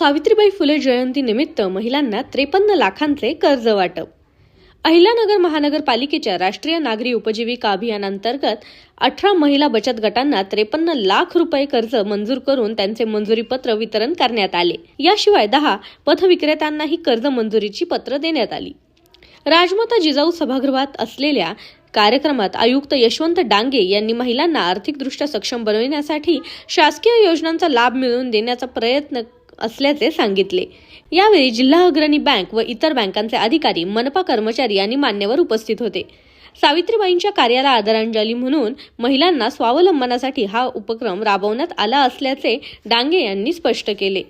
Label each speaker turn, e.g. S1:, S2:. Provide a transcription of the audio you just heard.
S1: सावित्रीबाई फुले जयंती निमित्त महिलांना त्रेपन्न लाखांचे कर्ज वाटप. अहिल्यानगर महानगरपालिकेच्या राष्ट्रीय नागरी उपजीविका अभियानांतर्गत अठरा महिला बचत गटांना त्रेपन्न लाख रुपये कर्ज मंजूर करून त्यांचे मंजुरीपत्र वितरण करण्यात आले. याशिवाय दहा पथविक्रेत्यांनाही कर्ज मंजुरीची पत्र देण्यात आली. राजमाता जिजाऊ सभागृहात असलेल्या कार्यक्रमात आयुक्त यशवंत डांगे यांनी महिलांना आर्थिकदृष्ट्या सक्षम बनविण्यासाठी शासकीय योजनांचा लाभ मिळवून देण्याचा प्रयत्न असल्याचे सांगितले. यावेळी जिल्हा अग्रणी बँक व इतर बँकांचे अधिकारी मनपा कर्मचारी आणि मान्यवर उपस्थित होते. सावित्रीबाईंच्या कार्याला आदरांजली म्हणून महिलांना स्वावलंबनासाठी हा उपक्रम राबवण्यात आला असल्याचे डांगे यांनी स्पष्ट केले.